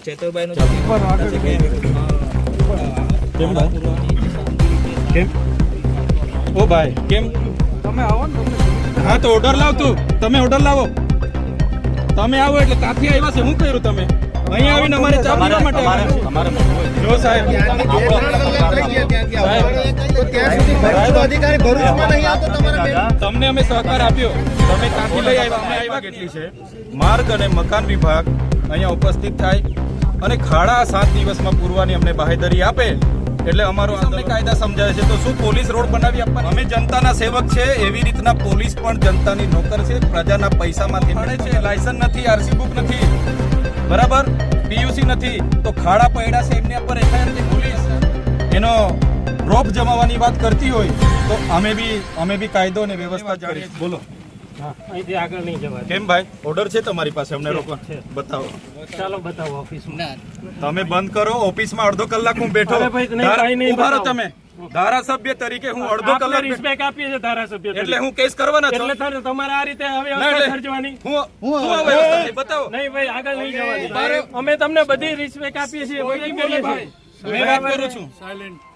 ચેતરભાઈનું કેમ ભાઈ? કેમ? ઓ ભાઈ કેમ? તમે આવો ને હા તો ઓર્ડર લાવ તું. તમે ઓર્ડર લાવો. તમે આવો એટલે ત્યાંથી આવ્યા છે. શું કર્યું તમે? અહીંયા આવીને અમારે ચા પીવા માટે. જો સાહેબ. તમને અમે સહકાર આપ્યો. તમે ત્યાંથી લઈ આવ્યા. અમે આવ્યા કેટલી છે? માર્ગ અને મકાન વિભાગ અહીંયા ઉપસ્થિત થાય. અને ખાડા સાત દિવસમાં પૂરવાની અમને બાહેધરી આપે એટલે અમારો અમને કાયદા સમજાય છે. તો શું પોલીસ રોડ બનાવી આપવા અમે જનતાના સેવક છે એવી રીતના પોલીસ પણ જનતાની નોકર છે પ્રજાના પૈસામાંથી મળે છે લાયસન્સ નથી આરસી બુક નથી. બરાબર? પીયુસી નથી. તો ખાડા પૈડા છે એમની પર એફઆઈઆર પોલીસ. એનો રોપ જમાવવાની વાત કરતી હોય તો અમે બી અમે બી કાયદો અને વ્યવસ્થા જાણીએ. બોલો. અહીંથી આગળ નહીં જવાય. કેમ ભાઈ? ઓર્ડર છે તમારી પાસે અમને લોકો બતાવો. ચાલો બતાવો ઓફિસમાં તમે બંધ કરો ઓફિસમાં અડધો કલાક હું બેઠો. અરે નહીં, ધારા- કાંઈ નહીં ઊભા રહો તમે. ધારાસભ્ય તરીકે હું અડધો કલાક બેઠો. રિસ્પેક્ટ આપીએ છીએ ધારાસભ્ય એટલે હું કેસ કરવાના છો. એટલે તમારે આ રીતે હવે ના, હું બતાવો. નહીં ભાઈ આગળ નહીં જવાની. અમે તમને બધી રિસ્પેક્ટ આપીએ છીએ. કરીએ છીએ મેં વાત કરું છું.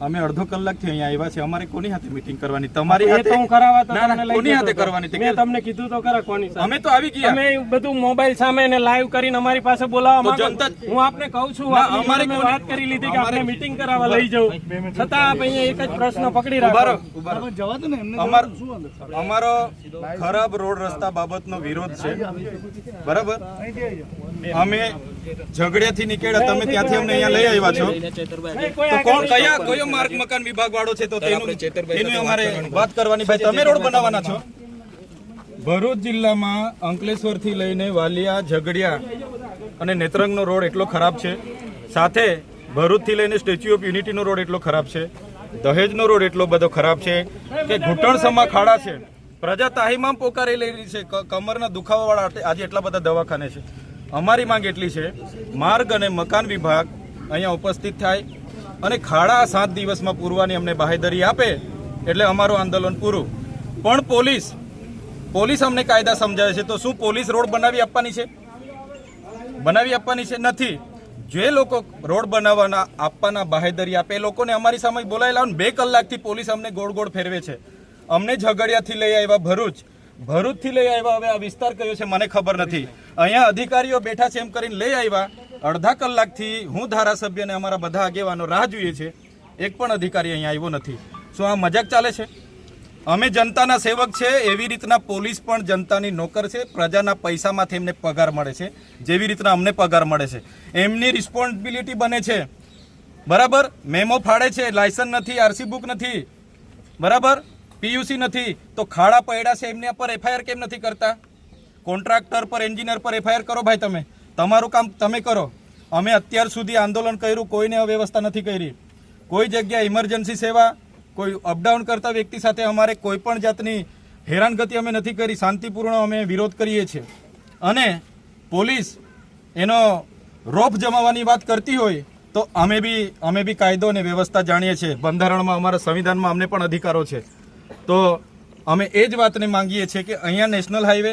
અમે અડધો કલાકથી અહીંયા આવ્યા છે અમારે કોની હાથે મીટિંગ કરવાની? તમારી સાથે હું કરાવવા તો તમને કોની સાથે કરવાની મેં તમને કીધું તો ખરા કોની સાથે. અમે તો આવી ગયા. અમે બધું મોબાઈલ સામે ને લાઈવ કરીને અમારી પાસે બોલાવવા માંગો. હું આપને કહું છું અમારે વાત કરી લીધી કે અમારે- આપણે મીટિંગ કરાવવા લઈ જવું. છતાં આપ અહીંયા એક જ પ્રશ્ન પકડી ઊભા જવા દો ને એમને અમારો અમારો ખરાબ રોડ રસ્તા બાબતનો વિરોધ છે. બરાબર? અમે ઝઘડિયાથી નીકળ્યા તમે ત્યાંથી અમને અહીંયા લઈ આવ્યા છો? તો કોણ કયા કયો માર્ગ મકાન વિભાગ વાળો છે? તો તેનું એની અમારે વાત કરવાની ભાઈ તમે રોડ બનાવવાના છો? ભરૂચ જિલ્લામાં અંકલેશ્વરથી લઈને વાલિયા ઝઘડિયા અને નેત્રંગનો રોડ એટલો ખરાબ છે. સાથે ભરૂચથી લઈને સ્ટેચ્યુ ઓફ યુનિટીનો રોડ એટલો ખરાબ છે. દહેજનો રોડ એટલો બધો ખરાબ છે કે ઘૂંટણ સમા ખાડા છે. પ્રજા તાહીમામ પોકારી લઈ રહી છે. ક- કમરના દુખાવા વાળા આજે એટલા બધા દવાખાને છે. અમારી માંગ એટલી છે, માર્ગ અને મકાન વિભાગ અહીંયા ઉપસ્થિત થાય અને ખાડા સાત દિવસમાં પૂરવાની અમને બાહેધરી આપે એટલે અમારું આંદોલન પૂરું. પણ પોલીસ પોલીસ અમને કાયદા સમજાવે છે, તો શું પોલીસ રોડ બનાવી આપવાની છે? બનાવી આપવાની છે નથી. જે લોકો રોડ બનાવવાના, આપવાના બાહેધરી આપે, એ લોકોને અમારી સામે બોલાયેલા બે કલાકથી પોલીસ અમને ગોળ ગોળ ફેરવે છે. અમને ઝઘડિયાથી લઈ આવ્યા ભરૂચ. ભરૂચથી લઈ આવ્યા, હવે આ વિસ્તાર કયો છે મને ખબર નથી. અહીંયા અધિકારીઓ બેઠા છે એમ કરીને લઈ આવ્યા. અડધા કલાકથી હું ધારાસભ્ય અને અમારા બધા આગેવાનો રાહ જોઈએ છે. એક પણ અધિકારી અહીંયા આવ્યો નથી. શું આ મજાક ચાલે છે? અમે જનતાના સેવક છે, એવી રીતના પોલીસ પણ જનતાની નોકર છે. પ્રજાના પૈસામાંથી એમને પગાર મળે છે. જેવી રીતના અમને પગાર મળે છે. એમની રિસ્પોન્સિબિલિટી બને છે. બરાબર? મેમો ફાડે છે લાયસન્સ નથી આરસી બુક નથી. બરાબર? પીયુસી નથી. તો ખાડા પૈડા છે એમની પર એફઆઈઆર કેમ નથી કરતા? કોન્ટ્રાક્ટર પર, એન્જિનિયર પર એફઆઈઆર કરો ભાઈ તમે. તમારું કામ તમે કરો. અમે અત્યાર સુધી આંદોલન કર્યું, કોઈને અવ્યવસ્થા નથી કરી. કોઈ જગ્યાએ ઇમરજન્સી સેવા, કોઈ અપડાઉન કરતા વ્યક્તિ સાથે અમારે કોઈ પણ જાતની હેરાનગતિ અમે નથી કરી, શાંતિપૂર્ણ અમે વિરોધ કરીએ છીએ. અને પોલીસ એનો રોપ જમાવવાની વાત કરતી હોય, તો અમે બી અમે બી કાયદો અને વ્યવસ્થા જાણીએ છીએ. બંધારણમાં, અમારા સંવિધાનમાં અમને પણ અધિકારો છે. તો અમે એ જ વાતને માંગીએ છીએ કે અહીંયા નેશનલ હાઈવે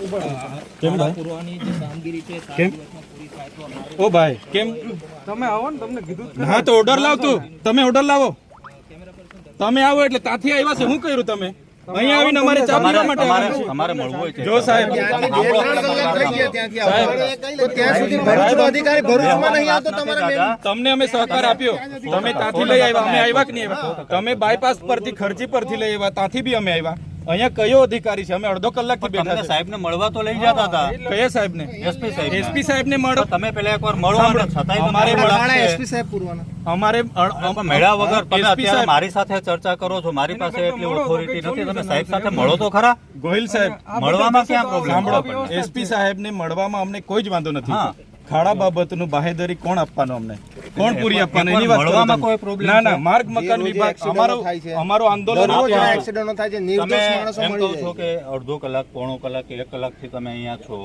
જે કામગીરી છે કેમ? દિવસમાં પૂરી થાય તો અમારે ઓ ભાઈ. કેમ? તમે આવો ને તમને કીધું હા તો ઓર્ડર લાવ તું. તમે ઓર્ડર લાવો. તમે આવો એટલે ત્યાંથી આવ્યા છે. શું કર્યું તમે? અહીંયા આવીને અમારે ચા પીવા માટે. તમારે મળવું હોય છે. જો સાહેબ. તમને અમે સહકાર આપ્યો. તમે ત્યાંથી લઈ આવ્યા. અમે આવ્યા કે નહીં આવ્યા? તમે બાયપાસ પરથી ખર્ચી પરથી લઈ આવ્યા. ત્યાંથી બી અમે આવ્યા. અહીંયા કયો અધિકારી છે? અમે અડધો કલાકથી બેઠા છે સાહેબને મળવા તો લઈ જતા હતા. કયા સાહેબને? એસપી સાહેબ એસપી સાહેબને મળો. તમે પેલા એકવાર મળો અને છતાંય અમારે તમારે મળવા- અમારે અ- અ- મેળા વગર તમે અત્યારે મારી સાથે ચર્ચા કરો છો. મારી પાસે એટલી ઓથોરિટી નથી. તમે સાહેબ સાથે મળો તો ખરા? ગોહિલ સાહેબ. મળવામાં ક્યાં પ્રોબ્લેમ સાંભળો એસપી સાહેબને મળવામાં અમને કોઈ જ વાંધો નથી. હા. ખાડા બાબતનું બાહેદરી કોણ આપવાનું અમને? કોણ પૂરી આપવાનું? એની વાત મળવામાં કોઈ પ્રોબ્લેમ ના ના માર્ગ મકાન વિભાગ અમારો અમારો આંદોલન એક્સિડન્ટો થાય છે. નિર્દોષ માણસો મળી જાય છો કે અડધો કલાક પોણો કલાક એક કલાકથી તમે અહીંયા છો.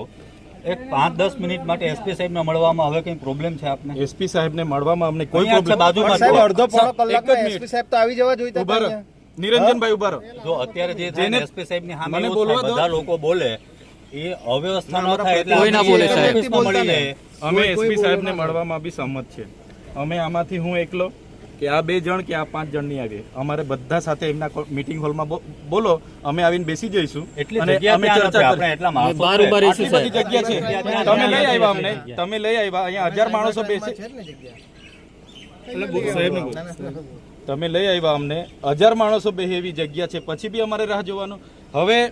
એક પાંચ દસ મિનિટ માટે એસપી સાહેબને મળવામાં હવે કઈ પ્રોબ્લેમ છે આપને? એસપી સાહેબને મળવામાં અમને કોઈ પ્રોબ્લેમ બાજુમાં સાહેબ અડધો પોણો મિનિટ. એસપી સાહેબ તો આવી જવા જોઈતા. નિરંજનભાઈ ઊભા રહો. જો અત્યારે જે થાય એસપી સાહેબની સામે. બધા લોકો બોલે એ અવ્યવસ્થા ન થાય એટલે કોઈ ના બોલે, સાહેબ. અમે એસપી સાહેબને મળવામાં બી સંમત છે. અમે આમાંથી હું એકલો કે આ બે જણ કે આ પાંચ જણ નહીં આવીએ અમારે બધા સાથે એમના મીટિંગ હોલમાં બો- બોલો અમે આવીને બેસી જઈશું. એટલે અમે ચર્ચા એટલા બધી જગ્યા છે. તમે લઈ આવ્યા અમને? તમે લઈ આવ્યા? અહીંયા હજાર માણસો બેસે. તમે લઈ આવ્યા અમને. હજાર માણસો બે એવી જગ્યા છે. પછી બી અમારે રાહ જોવાનું. હવે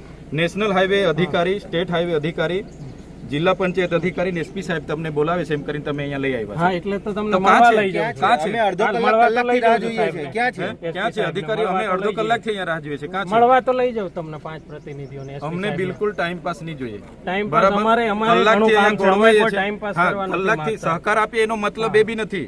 નેશનલ હાઈવે અધિકારી સ્ટેટ હાઈવે અધિકારી જિલ્લા પંચાયત અધિકારી ને એસપી સાહેબ તમને બોલાવે છે એમ કરીને તમે અહીંયા લઈ આવ્યા હા એટલે તો તમને મળવા લઈ જાઉં છું. છે? અમે અડધો કલાક મળવા કલાકથી રાહ જોઈએ છે. ક્યાં છે? ક્યાં છે? અધિકારી અમે અડધો કલાકથી અહીંયા રાહ જોઈએ છે. કાં છે? મળવા તો લઈ જાઓ તમને પાંચ પ્રતિનિધિઓને અમને બિલકુલ ટાઈમ પાસ નહીં જોઈએ. ટાઈમ પાસ અમારે અમારે કોઈ છે. ટાઈમ પાસ કરવાનો કરવા નથી સહકાર આપીએ એનો મતલબ એ બી નથી.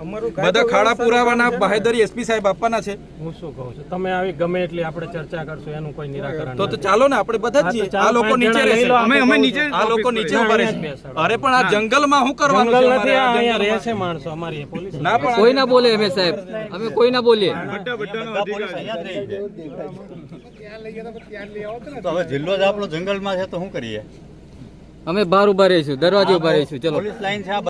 બધા ખાડા પુરાવાના બાહેદરી એસપી સાહેબ આપવાના છે. હું શું કહું છું? તમે આવી ગમે એટલી આપણે ચર્ચા કરશું એનું કોઈ નિરાકરણ તો તો ચાલો ને આપણે બધા જ આ લોકો નીચે રહે અમે અમે નીચે આ લોકો નીચે ઊભા રહે અરે પણ આ જંગલમાં શું કરવાનું છે જંગલ નથી અહીંયા રહે છે માણસો અમારી પોલીસ. ના પણ કોઈ ના બોલે અમે સાહેબ. અમે કોઈ ના બોલીએ. બધા પોલીસ અધિકાર. તો હવે જિલ્લો જ આપણો જંગલમાં છે તો શું કરીએ? અમે બહાર ઊભા રહીશું દરવાજે ઊભા રહીશું. ચલો. પોલીસ લાઈન છે